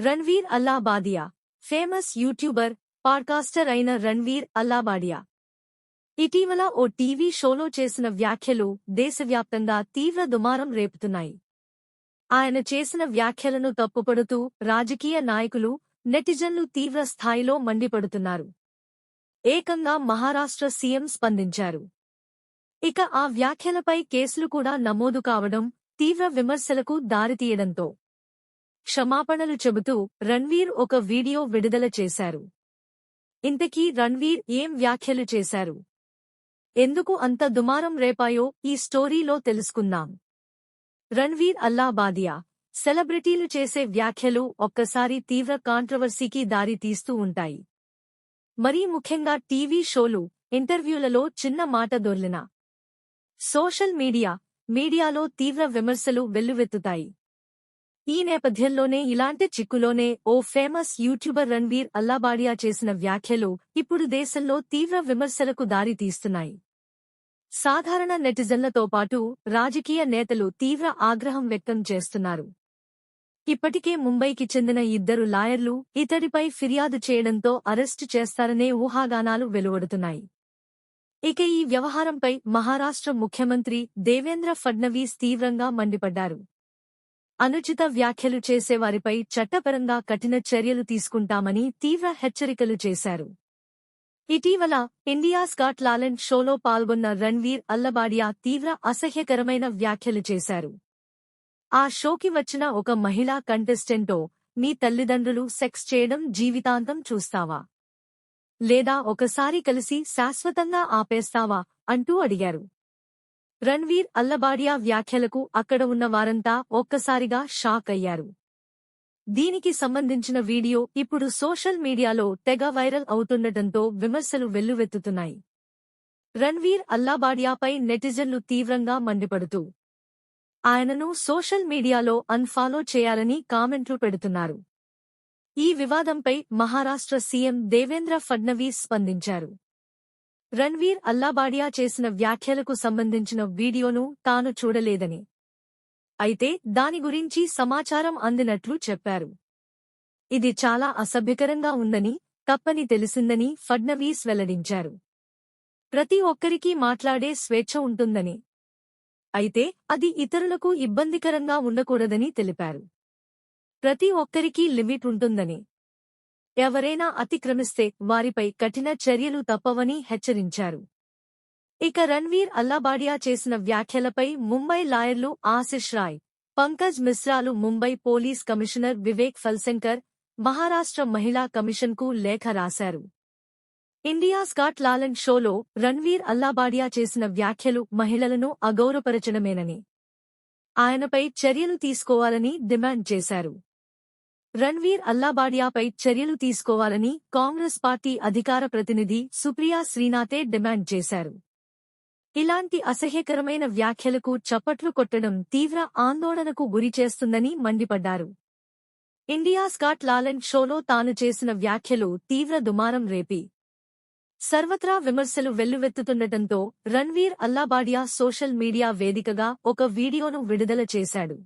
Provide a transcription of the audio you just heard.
Ranveer Allahbadia famous youtuber podcaster అయిన రణ్వీర్ అల్లాబాడియా. ఇటీవల ఓ TV షోలో చేసిన వ్యాఖ్యలు దేశవ్యాప్తంగా తీవ్ర దుమారం రేపుతున్నాయి. ఆయన చేసిన వ్యాఖ్యలను తప్పుపడుతూ రాజకీయ నాయకులు నెటిజన్లు తీవ్ర స్థాయిలో మండిపడుతున్నారు. ఏకంగా మహారాష్ట్ర సీఎం స్పందించారు. ఇక ఆ వ్యాఖ్యలపై కేసులు కూడా నమోదు కావడం తీవ్ర విమర్శలకు దారితీయడంతో క్షమాపణలు చెబుతూ రణ్వీర్ ఒక వీడియో విడుదల చేశారు. ఇంతకీ రణ్వీర్ ఏం వ్యాఖ్యలు చేశారు? ఎందుకు అంత దుమారం రేపాయో ఈ స్టోరీలో తెలుసుకుందాం. రణ్వీర్ అల్లాబాదియా సెలబ్రిటీలు చేసే వ్యాఖ్యలు ఒక్కసారి తీవ్ర కాంట్రవర్సీకి దారి తీస్తూ ఉంటాయి. మరీ ముఖ్యంగా టీవీ షోలు ఇంటర్వ్యూలలో చిన్న మాట దొర్లిన. సోషల్ మీడియా మీడియాలో తీవ్ర విమర్శలు వెల్లువెత్తుతాయి. ఈ నేపథ్యంలోనే ఇలాంటి చిక్కులోనే ఓ ఫేమస్ యూట్యూబర్ రణ్వీర్ అల్లాబాడియా చేసిన వ్యాఖ్యలు ఇప్పుడు దేశంలో తీవ్ర విమర్శలకు దారితీస్తున్నాయి సాధారణ నెటిజన్లతో పాటు రాజకీయ నేతలు తీవ్ర ఆగ్రహం వ్యక్తం చేస్తున్నారు. ఇప్పటికే ముంబైకి చెందిన ఇద్దరు లాయర్లు ఇతడిపై ఫిర్యాదు చేయడంతో అరెస్టు చేస్తారనే ఊహాగానాలు వెలువడుతున్నాయి. ఇక ఈ వ్యవహారంపై మహారాష్ట్ర ముఖ్యమంత్రి దేవేంద్ర ఫడ్నవీస్ తీవ్రంగా మండిపడ్డారు. అనుచిత వ్యాఖ్యలు చేసేవారిపై చట్టపరంగా కఠిన చర్యలు తీసుకుంటామని తీవ్ర హెచ్చరికలు చేశారు. ఇటీవల ఇండియా స్కాట్ లాలెండ్ షోలో పాల్గొన్న రణ్వీర్ అల్లబాడియా తీవ్ర అసహ్యకరమైన వ్యాఖ్యలు చేశారు. ఆ షోకి వచ్చిన ఒక మహిళా కంటెస్టెంటో మీ తల్లిదండ్రులు సెక్స్ చేయడం జీవితాంతం చూస్తావా? లేదా ఒకసారి కలిసి శాశ్వతంగా ఆపేస్తావా? అంటూ అడిగారు. రణ్వీర్ అల్లబాడియా వ్యాఖ్యలకు అక్కడ ఉన్న వారంతా ఒక్కసారిగా షాక్ అయ్యారు. దీనికి సంబంధించిన వీడియో ఇప్పుడు సోషల్ మీడియాలో తెగ వైరల్ అవుతుండటంతో విమర్శలు వెల్లువెత్తుతున్నాయి. రణ్వీర్ అల్లాబాడియాపై నెటిజన్లు తీవ్రంగా మండిపడుతూ ఆయనను సోషల్ మీడియాలో అన్ఫాలో చేయాలని కామెంట్లు పెడుతున్నారు. ఈ వివాదంపై మహారాష్ట్ర సీఎం దేవేంద్ర ఫడ్నవీస్ స్పందించారు. రణ్వీర్ అల్లాబాడియా చేసిన వ్యాఖ్యలకు సంబంధించిన వీడియోను తాను చూడలేదని. అయితే దాని గురించి సమాచారం అందినట్లు చెప్పారు. ఇది చాలా అసభ్యకరంగా ఉందని తప్పని తెలిసిందని ఫడ్నవీస్ వెల్లడించారు. ప్రతి ఒక్కరికీ మాట్లాడే స్వేచ్ఛ ఉంటుందని. అయితే అది ఇతరులకు ఇబ్బందికరంగా ఉండకూడదని తెలిపారు. ప్రతి ఒక్కరికీ లిమిట్ ఉంటుందని. ఎవరైనా అతిక్రమిస్తే వారిపై కఠిన చర్యలు తప్పవని హెచ్చరించారు. ఇక రణ్వీర్ అల్లాబాడియా చేసిన వ్యాఖ్యలపై ముంబై లాయర్లు ఆశిష్ రాయ్ పంకజ్ మిశ్రాలు ముంబై పోలీస్ కమిషనర్ వివేక్ ఫల్శంకర్ మహారాష్ట్ర మహిళా కమిషన్కు లేఖ రాశారు. ఇండియా స్కాట్ లాలెండ్ షోలో రణ్వీర్ అల్లాబాడియా చేసిన వ్యాఖ్యలు మహిళలను అగౌరవపరచడమేనని ఆయనపై చర్యలు తీసుకోవాలని డిమాండ్ చేశారు. రణ్వీర్ అల్లాబాడియాపై చర్యలు తీసుకోవాలని కాంగ్రెస్ పార్టీ అధికార ప్రతినిధి సుప్రియా శ్రీనాథే డిమాండ్ చేశారు. ఇలాంటి అసహ్యకరమైన వ్యాఖ్యలకు చప్పట్లు కొట్టడం తీవ్ర ఆందోళనకు గురిచేస్తుందని మండిపడ్డారు. ఇండియా స్కాట్ లాలెండ్ షోలో తాను చేసిన వ్యాఖ్యలు తీవ్ర దుమారం రేపి. సర్వత్రా విమర్శలు వెల్లువెత్తుతుండటంతో రణ్వీర్ అల్లాబాడియా సోషల్ మీడియా వేదికగా ఒక వీడియోను విడుదల చేశాడు.